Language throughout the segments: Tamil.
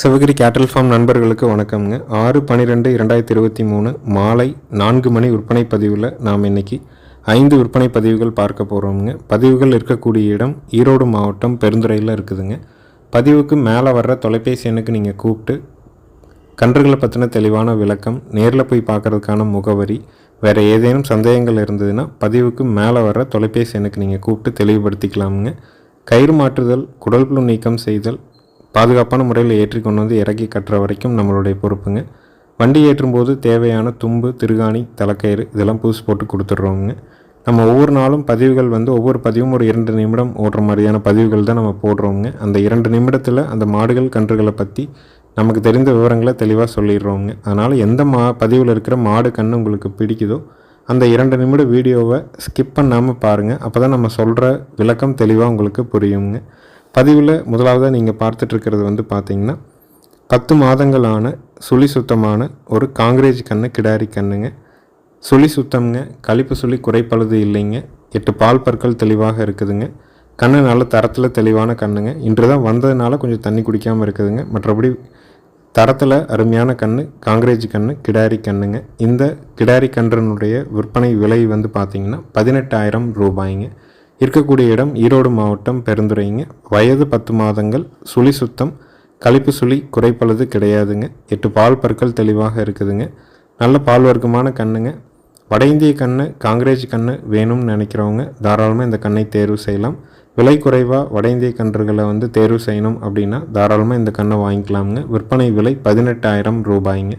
சிவகிரி கேட்டல் ஃபார்ம் நண்பர்களுக்கு வணக்கம்ங்க. ஆறு பன்னிரெண்டு இரண்டாயிரத்தி இருபத்தி மூணு மாலை நான்கு மணி விற்பனை பதிவில் நாம் இன்னைக்கு ஐந்து விற்பனை பதிவுகள் பார்க்க போகிறோம்ங்க பதிவுகள் இருக்கக்கூடிய இடம் ஈரோடு மாவட்டம் பெருந்துறையில் இருக்குதுங்க. பதிவுக்கு மேலே வர்ற தொலைபேசி எண்ணுக்கு நீங்கள் கூப்பிட்டு கன்றுகளை பற்றின தெளிவான விளக்கம் நேரில் போய் பார்க்கறதுக்கான முகவரி வேறு ஏதேனும் சந்தேகங்கள் இருந்ததுன்னா பதிவுக்கு மேலே வர்ற தொலைபேசி எண்ணுக்கு நீங்கள் கூப்பிட்டு தெளிவுபடுத்திக்கலாமுங்க. கயிறு மாற்றுதல் குடல் புழு நீக்கம் செய்தல் பாதுகாப்பான முறையில் ஏற்றி கொண்டு வந்து இறக்கி கட்டுற வரைக்கும் நம்மளுடைய பொறுப்புங்க. வண்டி ஏற்றும்போது தேவையான தும்பு திருகாணி தலைக்கயிறு இதெல்லாம் புதுசு போட்டு கொடுத்துட்றோங்க நம்ம ஒவ்வொரு நாளும் பதிவுகள் வந்து ஒவ்வொரு பதிவும் ஒரு இரண்டு நிமிடம் ஓடுற மாதிரியான பதிவுகள் தான் நம்ம போடுறோங்க அந்த இரண்டு நிமிடத்தில் அந்த மாடுகள் கன்றுகளை பற்றி நமக்கு தெரிந்த விவரங்களை தெளிவாக சொல்லிடுறோங்க அதனால் எந்த மா பதிவில் இருக்கிற மாடு கன்று உங்களுக்கு பிடிக்குதோ அந்த இரண்டு நிமிட வீடியோவை ஸ்கிப் பண்ணாமல் பாருங்கள் அப்போ தான் நம்ம சொல்கிற விளக்கம் தெளிவாக உங்களுக்கு புரியுங்க. பதிவில் முதலாவதாக நீங்கள் பார்த்துட்ருக்கிறது வந்து பார்த்தீங்கன்னா பத்து மாதங்களான சுழி சுத்தமான ஒரு காங்கிரேஜ் கன்று கிடாரி கண்ணுங்க. சுழி சுத்தம்ங்க கழிப்பு சுழி குறைப்பழுது இல்லைங்க. எட்டு பால் பற்கள் தெளிவாக இருக்குதுங்க. கண்ணு நல்ல தரத்தில் தெளிவான கண்ணுங்க. இன்று தான் வந்ததுனால கொஞ்சம் தண்ணி குடிக்காமல் இருக்குதுங்க. மற்றபடி தரத்தில் அருமையான கன்று காங்கிரேஜ் கன்று கிடாரி கண்ணுங்க. இந்த கிடாரி கன்றனுடைய விற்பனை விலை வந்து பார்த்திங்கன்னா பதினெட்டாயிரம் ரூபாய்ங்க. இருக்கக்கூடிய இடம் ஈரோடு மாவட்டம் பெருந்துறைங்க. வயது பத்து மாதங்கள் சுழி சுத்தம் கழிப்பு சுழி குறைப்பளது கிடையாதுங்க. எட்டு பால் பற்கள் தெளிவாக இருக்குதுங்க. நல்ல பால் வர்க்கமான கண்ணுங்க. வட இந்திய கண்ணு காங்கிரேஜ் கண்ணு வேணும்னு நினைக்கிறவங்க தாராளமாக இந்த கண்ணை தேர்வு செய்யலாம். விலை குறைவாக வட இந்திய கன்றுகளை வந்து தேர்வு செய்யணும் அப்படின்னா தாராளமாக இந்த கண்ணை வாங்கிக்கலாமுங்க. விற்பனை விலை பதினெட்டாயிரம் ரூபாய்ங்க.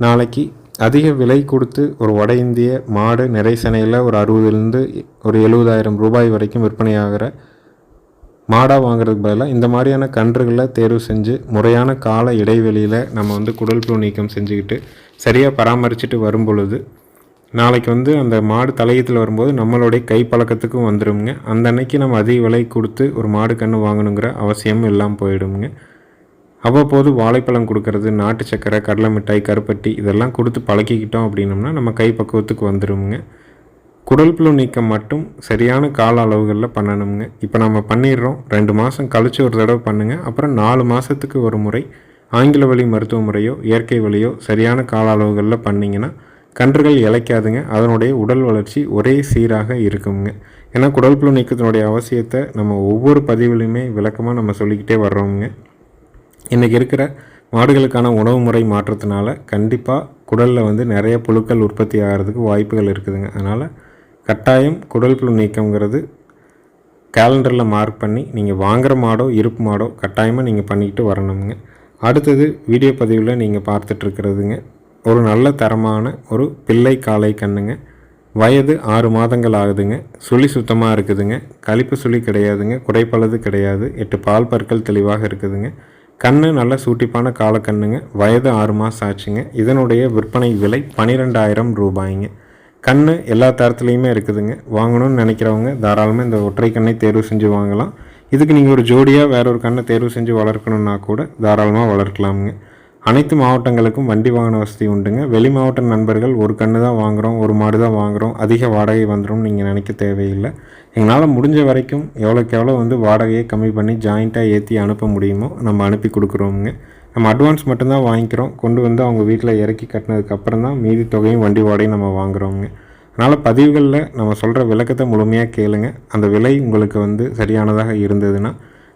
நாளைக்கு அதிக விலை கொடுத்து ஒரு வட இந்திய மாடு நிறைசனையில் ஒரு அறுபதுலேருந்து ஒரு எழுபதாயிரம் ரூபாய் வரைக்கும் விற்பனையாகிற மாடாக வாங்குறதுக்கு பதிலாக இந்த மாதிரியான கன்றுகளை தேர்வு செஞ்சு முறையான கால இடைவெளியில் நம்ம வந்து குடல் புழு நீக்கம் செஞ்சுக்கிட்டு சரியாக பராமரிச்சுட்டு வரும் பொழுது நாளைக்கு வந்து அந்த மாடு தலையத்தில் வரும்போது நம்மளுடைய கை பழக்கத்துக்கும் வந்துடுங்க அந்த அன்னைக்கு நம்ம அதிக விலை கொடுத்து ஒரு மாடு கன்று வாங்கணுங்கிற அவசியமும் இல்லாமல் போயிடுங்க அவ்வப்போது வாழைப்பழம் கொடுக்கறது நாட்டு சக்கரை கடலை மிட்டாய் கருப்பட்டி இதெல்லாம் கொடுத்து பழக்கிக்கிட்டோம் அப்படின்னம்னா நம்ம கை பக்குவத்துக்கு வந்துடுங்க குடல் புழு நீக்கம் மட்டும் சரியான கால அளவுகளில் பண்ணணுங்க இப்போ நம்ம பண்ணிடுறோம். ரெண்டு மாதம் கழித்து ஒரு தடவை பண்ணுங்கள் அப்புறம் நாலு மாதத்துக்கு ஒரு முறை ஆங்கில வழி மருத்துவ முறையோ இயற்கை வழியோ சரியான கால அளவுகளில் பண்ணிங்கன்னா கன்றுகள் இழைக்காதுங்க. அதனுடைய உடல் வளர்ச்சி ஒரே சீராக இருக்குங்க. ஏன்னா குடல் புழு நீக்கத்தினுடைய அவசியத்தை நம்ம ஒவ்வொரு பதிவுலையுமே விளக்கமாக நம்ம சொல்லிக்கிட்டே வர்றோங்க இன்றைக்கி இருக்கிற மாடுகளுக்கான உணவு முறை மாற்றத்தினால கண்டிப்பாக குடலில் வந்து நிறைய புழுக்கள் உற்பத்தி ஆகிறதுக்கு வாய்ப்புகள் இருக்குதுங்க. அதனால் கட்டாயம் குடல் புழு நீக்கங்கிறது கேலண்டரில் மார்க் பண்ணி நீங்கள் வாங்குகிற மாடோ இருப்பு மாடோ கட்டாயமாக நீங்கள் பண்ணிக்கிட்டு வரணுங்க அடுத்தது வீடியோ பதிவில் நீங்கள் பார்த்துட்ருக்கிறதுங்க ஒரு நல்ல தரமான ஒரு பிள்ளை காளை கண்ணுங்க. வயது ஆறு மாதங்கள் ஆகுதுங்க. சுழி சுத்தமாக இருக்குதுங்க. கழிப்பு சுழி கிடையாதுங்க. குறைப்பளது கிடையாது. எட்டு பால் பற்கள் தெளிவாக இருக்குதுங்க. கண்ணு நல்ல சூட்டிப்பான காலக்கண்ணுங்க. வயது ஆறு மாதம் ஆச்சுங்க. இதனுடைய விற்பனை விலை பன்னிரெண்டாயிரம் ரூபாய்ங்க. கண்ணு எல்லா தரத்துலேயுமே இருக்குதுங்க. வாங்கணும்னு நினைக்கிறவங்க தாராளமாக இந்த ஒற்றை கண்ணை தேர்வு செஞ்சு வாங்கலாம். இதுக்கு நீங்கள் ஒரு ஜோடியாக வேற ஒரு கண்ணை தேர்வு செஞ்சு வளர்க்கணுன்னா கூட தாராளமாக வளர்க்கலாமுங்க. அனைத்து மாவட்டங்களுக்கும் வண்டி வாகன வசதி உண்டுங்க. வெளி மாவட்ட நண்பர்கள் ஒரு கன்று தான் வாங்குகிறோம் ஒரு மாடு தான் வாங்குகிறோம் அதிக வாடகை வந்துடும் நீங்கள் நினைக்க தேவையில்லை. எங்களால் முடிஞ்ச வரைக்கும் எவ்வளோக்கு எவ்வளோ வந்து வாடகையை கம்மி பண்ணி ஜாயிண்ட்டாக ஏற்றி அனுப்ப முடியுமோ நம்ம அனுப்பி கொடுக்குறோமுங்க. நம்ம அட்வான்ஸ் மட்டும்தான் வாங்கிக்கிறோம். கொண்டு வந்து அவங்க வீட்டில் இறக்கி கட்டினதுக்கப்புறம் தான் மீதி தொகையும் வண்டி வாடகையும் நம்ம வாங்குகிறோங்க அதனால் பதிவுகளில் நம்ம சொல்கிற விளக்கத்தை முழுமையாக கேளுங்க. அந்த விலை உங்களுக்கு வந்து சரியானதாக இருந்ததுன்னா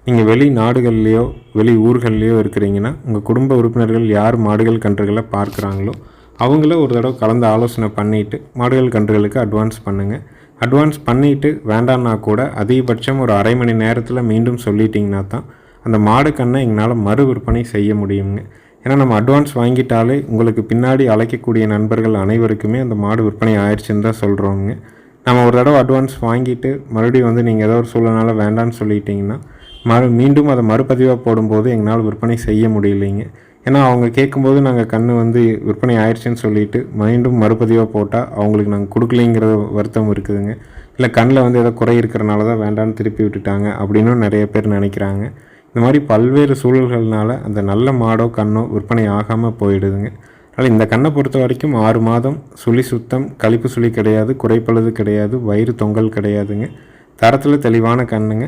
நீங்கள் வெளி நாடுகள்லேயோ வெளி ஊர்கள்லேயோ இருக்கிறீங்கன்னா உங்கள் குடும்ப உறுப்பினர்கள் யார் மாடுகள் கன்றுகளை பார்க்குறாங்களோ அவங்கள ஒரு தடவை கலந்து ஆலோசனை பண்ணிவிட்டு மாடுகள் கன்றுகளுக்கு அட்வான்ஸ் பண்ணுங்கள் அட்வான்ஸ் பண்ணிவிட்டு வேண்டான்னா கூட அதிகபட்சம் ஒரு அரை மணி நேரத்தில் மீண்டும் சொல்லிட்டிங்கன்னா தான் அந்த மாடு கண்ணை எங்களால் மறு விற்பனை செய்ய முடியுங்க. ஏன்னா நம்ம அட்வான்ஸ் வாங்கிட்டாலே உங்களுக்கு பின்னாடி அழைக்கக்கூடிய நண்பர்கள் அனைவருக்குமே அந்த மாடு விற்பனை ஆயிடுச்சுன்னு தான் சொல்கிறோங்க நம்ம ஒரு தடவை அட்வான்ஸ் வாங்கிட்டு மறுபடியும் வந்து நீங்கள் ஏதோ ஒரு சூழ்நிலை வேண்டான்னு சொல்லிட்டிங்கன்னா மறு மீண்டும் அதை மறுபதிவாக போடும்போது எங்களால் விற்பனை செய்ய முடியலைங்க. ஏன்னா அவங்க கேட்கும்போது நாங்கள் கண் வந்து விற்பனை ஆயிடுச்சுன்னு சொல்லிட்டு மீண்டும் மறுபதிவாக போட்டால் அவங்களுக்கு நாங்கள் கொடுக்கலைங்கிற வருத்தம் இருக்குதுங்க. இல்லை கண்ணில் வந்து ஏதோ குறை இருக்கிறனால தான் வேண்டான்னு திருப்பி விட்டுட்டாங்க அப்படின்னு நிறைய பேர் நினைக்கிறாங்க. இந்த மாதிரி பல்வேறு சூழல்கள்னால் அந்த நல்ல மாடோ கண்ணோ விற்பனை ஆகாமல் போயிடுதுங்க. அதனால் இந்த கண்ணை பொறுத்த வரைக்கும் ஆறு மாதம் சுழி சுத்தம் கழிப்பு சுழி கிடையாது குறைப்பழுது கிடையாது வயிறு தொங்கல் கிடையாதுங்க. தரத்தில் தெளிவான கண்ணுங்க.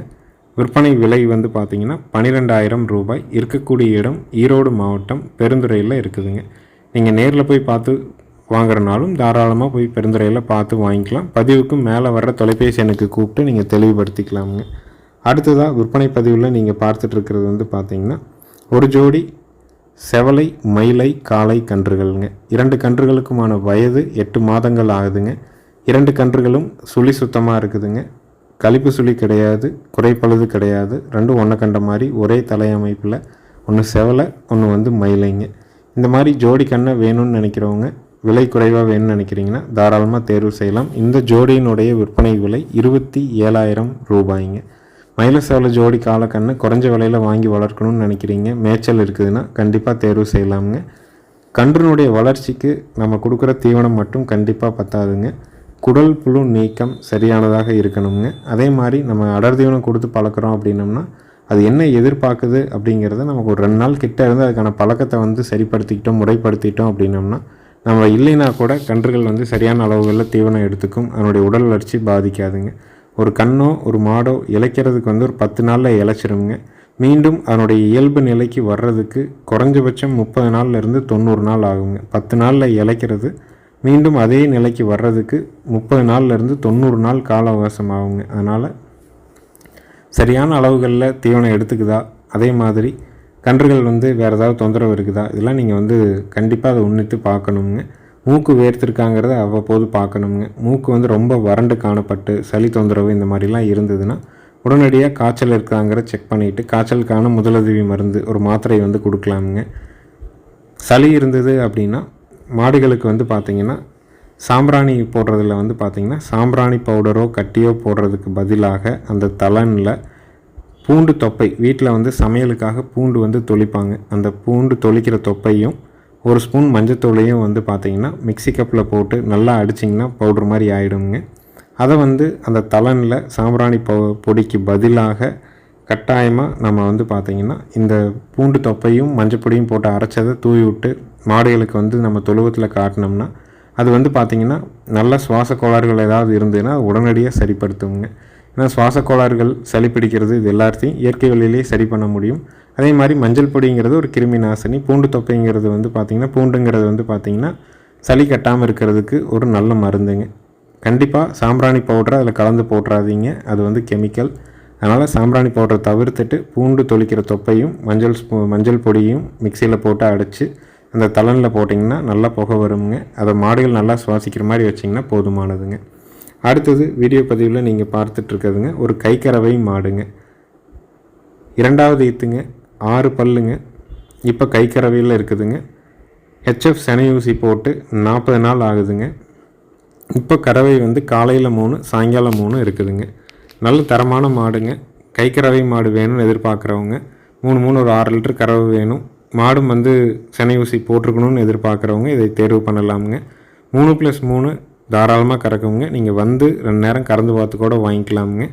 விற்பனை விலை வந்து பார்த்தீங்கன்னா பன்னிரெண்டாயிரம் ரூபாய் இருக்கக்கூடிய இடம் ஈரோடு மாவட்டம் பெருந்துறையில் இருக்குதுங்க. நீங்கள் நேரில் போய் பார்த்து வாங்குறனாலும் தாராளமாக போய் பெருந்துறையில் பார்த்து வாங்கிக்கலாம். பதிவுக்கு மேலே வர்ற தொலைபேசி எனக்கு கூப்பிட்டு நீங்கள் தெளிவுபடுத்திக்கலாமுங்க. அடுத்ததாக விற்பனை பதிவில் நீங்கள் பார்த்துட்ருக்கிறது வந்து பார்த்தீங்கன்னா ஒரு ஜோடி செவலை மயிலை காளை கன்றுகள்ங்க. இரண்டு கன்றுகளுக்குமான வயது எட்டு மாதங்கள் ஆகுதுங்க. இரண்டு கன்றுகளும் சுழி சுத்தமாக இருக்குதுங்க. கழிப்பு சுழி கிடையாது குறைப்பழுது கிடையாது. ரெண்டும் ஒன்றை கண்ட மாதிரி ஒரே தலையமைப்பில் ஒன்று செவலை ஒன்று வந்து மயிலைங்க. இந்த மாதிரி ஜோடி கண்ணை வேணும்னு நினைக்கிறவங்க விலை குறைவாக வேணும்னு நினைக்கிறீங்கன்னா தாராளமாக தேர்வு செய்யலாம். இந்த ஜோடியினுடைய விற்பனை விலை இருபத்தி ஏழாயிரம் ரூபாய்ங்க. மயில சேவலை ஜோடி காலக்கண்ணை குறைஞ்ச விலையில் வாங்கி வளர்க்கணும்னு நினைக்கிறீங்க மேய்ச்சல் இருக்குதுன்னா கண்டிப்பாக தேர்வு செய்யலாமுங்க. கன்றுனுடைய வளர்ச்சிக்கு நம்ம கொடுக்குற தீவனம் மட்டும் கண்டிப்பாக பத்தாதுங்க. குடல் புழு நீக்கம் சரியானதாக இருக்கணுங்க. அதே மாதிரி நம்ம அடர் தீவனம் கொடுத்து பழக்கிறோம் அப்படின்னம்னா அது என்ன எதிர்பார்க்குது அப்படிங்கிறத நமக்கு ஒரு ரெண்டு நாள் கிட்ட இருந்து அதுக்கான பழக்கத்தை வந்து சரிப்படுத்திக்கிட்டோம் முறைப்படுத்திட்டோம் அப்படின்னம்னா நம்ம இல்லைன்னா கூட கன்றுகள் வந்து சரியான அளவுகளில் தீவனம் எடுத்துக்கும். அதனுடைய உடல் வளர்ச்சி பாதிக்காதுங்க. ஒரு கண்ணோ ஒரு மாடோ இழைக்கிறதுக்கு வந்து ஒரு பத்து நாளில் இழைச்சிருங்க. மீண்டும் அதனுடைய இயல்பு நிலைக்கு வர்றதுக்கு குறைஞ்சபட்சம் முப்பது நாள்லேருந்து தொண்ணூறு நாள் ஆகுங்க. பத்து நாளில் இழைக்கிறது மீண்டும் அதே நிலைக்கு வர்றதுக்கு முப்பது நாள்லேருந்து தொண்ணூறு நாள் கால அவகாசம் ஆகுங்க. அதனால் சரியான அளவுகளில் தீவனம் எடுத்துக்குதா? அதே மாதிரி கன்றுகள் வந்து வேறு ஏதாவது தொந்தரவு இருக்குதா? இதெல்லாம் நீங்கள் வந்து கண்டிப்பாக அதை உன்னித்து பார்க்கணுங்க. மூக்கு வேர்த்திருக்காங்கிறத அவ்வப்போது பார்க்கணுங்க. மூக்கு வந்து ரொம்ப வறண்டு காணப்பட்டு சளி தொந்தரவு இந்த மாதிரிலாம் இருந்ததுன்னா உடனடியாக காய்ச்சல் இருக்காங்கிறத செக் பண்ணிவிட்டு காய்ச்சலுக்கான முதலுதவி மருந்து ஒரு மாத்திரை வந்து கொடுக்கலாமுங்க. சளி இருந்தது அப்படின்னா மாடுகளுக்கு வந்து பார்த்திங்கன்னா சாம்பிராணி போடுறதில் வந்து பார்த்திங்கன்னா சாம்பிராணி பவுடரோ கட்டியோ போடுறதுக்கு பதிலாக அந்த தலனில் பூண்டு தொப்பை வீட்டில் வந்து சமையலுக்காக பூண்டு வந்து தொளிப்பாங்க. அந்த பூண்டு தொளிக்கிற தொப்பையும் ஒரு ஸ்பூன் மஞ்சத்தூளையும் வந்து பார்த்திங்கன்னா மிக்சி கப்பில் போட்டு நல்லா அடிச்சிங்கன்னா பவுட்ரு மாதிரி ஆகிடுங்க அதை வந்து அந்த தலனில் சாம்பிராணி பொ பொடிக்கு பதிலாக கட்டாயமாக நம்ம வந்து பார்த்திங்கன்னா இந்த பூண்டு தொப்பையும் மஞ்சப்பொடியும் போட்டு அரைச்சதை தூவி விட்டு மாடுகளுக்கு வந்து நம்ம தொழுவத்தில் காட்டினோம்னா அது வந்து பார்த்திங்கன்னா நல்ல சுவாச கோளாறுகள் ஏதாவது இருந்ததுன்னா அது உடனடியாக சரிப்படுத்துவோங்க. ஏன்னா சுவாச கோளாறுகள் சளி பிடிக்கிறது இது எல்லாத்தையும் இயற்கை வழியிலேயே சரி பண்ண முடியும். அதே மாதிரி மஞ்சள் பொடிங்கிறது ஒரு கிருமி நாசினி பூண்டு தொப்பைங்கிறது வந்து பார்த்திங்கன்னா பூண்டுங்கிறது வந்து பார்த்திங்கன்னா சளி கட்டாமல் இருக்கிறதுக்கு ஒரு நல்ல மருந்துங்க. கண்டிப்பாக சாம்பிராணி பவுடரை அதில் கலந்து போட்டுறாதீங்க. அது வந்து கெமிக்கல். அதனால் சாம்பிராணி பவுடரை தவிர்த்துட்டு பூண்டு தொளிக்கிற தொப்பையும் மஞ்சள் ஸ்பூ மஞ்சள் பொடியும் மிக்சியில் போட்டு அடைச்சி அந்த தலனில் போட்டிங்கன்னா நல்லா புகை வருங்க அதை மாடுகள் நல்லா சுவாசிக்கிற மாதிரி வச்சிங்கன்னா போதுமானதுங்க. அடுத்தது வீடியோ பதிவில் நீங்கள் பார்த்துட்ருக்குதுங்க ஒரு கைக்கரவை மாடுங்க. இரண்டாவது ஈத்துங்க ஆறு பல்லுங்க. இப்போ கைக்கரவையில் இருக்குதுங்க. ஹெச்எஃப் செனை ஊசி போட்டு நாற்பது நாள் ஆகுதுங்க. இப்போ கறவை வந்து காலையில் மூணு சாயங்காலம் மூணு இருக்குதுங்க. நல்ல தரமான மாடுங்க. கைக்கறவை மாடு வேணும்னு எதிர்பார்க்குறவங்க மூணு மூணு ஒரு ஆறு லிட்டர் கறவை வேணும். மாடும் வந்து செனை ஊசி போட்டிருக்கணும்னு எதிர்பார்க்குறவங்க இதை தேர்வு பண்ணலாமுங்க. மூணு ப்ளஸ் மூணு தாராளமாக கறக்குங்க. நீங்கள் வந்து ரெண்டு நேரம் கறந்து பார்த்து கூட வாங்கிக்கலாமுங்க.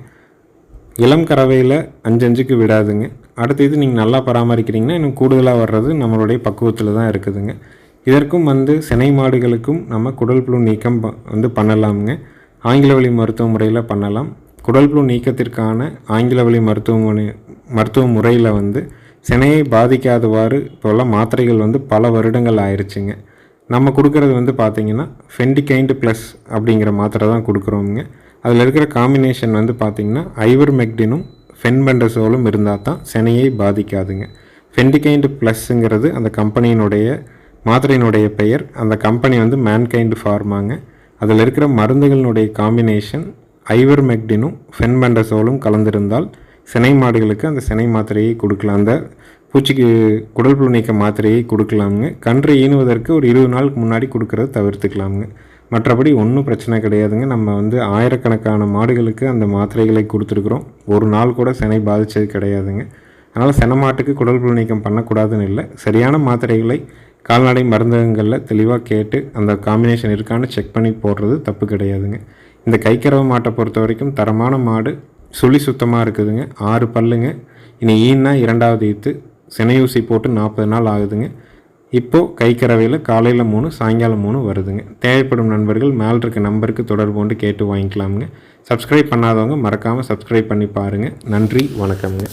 இளம் கறவையில் அஞ்சஞ்சுக்கு விடாதுங்க. அடுத்த இது நீங்கள் நல்லா பராமரிக்கிறீங்கன்னா இன்னும் கூடுதலாக வர்றது நம்மளுடைய பக்குவத்தில் தான் இருக்குதுங்க. இதற்கும் வந்து சினை மாடுகளுக்கும் நம்ம குடல் புழு நீக்கம் ப- வந்து பண்ணலாமுங்க. ஆங்கில வழி மருத்துவ முறையில் பண்ணலாம். குடல் புழு நீக்கத்திற்கான ஆங்கில வழி மருத்துவமனை மருத்துவ முறையில் வந்து சினையை பாதிக்காதவாறு இப்போல்லாம் மாத்திரைகள் வந்து பல வருடங்கள் ஆயிடுச்சுங்க நம்ம கொடுக்கறது வந்து பார்த்திங்கன்னா ஃபெண்டிகைண்டு ப்ளஸ் அப்படிங்கிற மாத்திரை தான் கொடுக்குறோமுங்க. அதில் இருக்கிற காம்பினேஷன் வந்து பார்த்திங்கன்னா ஐவர் மெக்டினும் ஃபென்பெண்டசோலும் இருந்தால் தான் சினையை பாதிக்காதுங்க. ஃபெண்டிகைண்டு ப்ளஸ்ஸுங்கிறது அந்த கம்பெனியினுடைய மாத்திரையினுடைய பெயர். அந்த கம்பெனி வந்து மேன்கைண்டு ஃபார்மாங்க அதில் இருக்கிற மருந்துகளினுடைய காம்பினேஷன் ஐவர் மெக்டினும் ஃபென்பெண்டசோலும் கலந்திருந்தால் சினை மாடுகளுக்கு அந்த சினை மாத்திரையை கொடுக்கலாம். அந்த பூச்சிக்கு குடல் புழு நீக்க மாத்திரையை கொடுக்கலாமுங்க. கன்று ஈனுவதற்கு ஒரு இருபது நாளுக்கு முன்னாடி கொடுக்கறத தவிர்த்துக்கலாமுங்க. மற்றபடி ஒன்றும் பிரச்சனை கிடையாதுங்க. நம்ம வந்து ஆயிரக்கணக்கான மாடுகளுக்கு அந்த மாத்திரைகளை கொடுத்துருக்குறோம். ஒரு நாள் கூட சினை பாதித்தது கிடையாதுங்க. அதனால் சின மாட்டுக்கு குடல் புழு நீக்கம் பண்ணக்கூடாதுன்னு இல்லை. சரியான மாத்திரைகளை கால்நடை மருந்தகங்களில் தெளிவாக கேட்டு அந்த காம்பினேஷன் இருக்கான்னு செக் பண்ணி போடுறது தப்பு கிடையாதுங்க. இந்த கைக்கறவை மாட்டை பொறுத்த வரைக்கும் தரமான மாடு சுழி சுத்தமாக இருக்குதுங்க. ஆறு பல்லுங்க. இனி ஈன்னா இரண்டாவது ஈத்து. சினையூசி போட்டு நாற்பது நாள் ஆகுதுங்க. இப்போது கைக்கரவையில் காலையில் மூணு சாயங்காலம் மூணு வருதுங்க. தேவைப்படும் நண்பர்கள் மேல் இருக்க நம்பருக்கு தொடர்பு கொண்டு கேட்டு வாங்கிக்கலாமுங்க. சப்ஸ்கிரைப் பண்ணாதவங்க மறக்காமல் சப்ஸ்கிரைப் பண்ணி பாருங்கள் நன்றி வணக்கம்ங்க.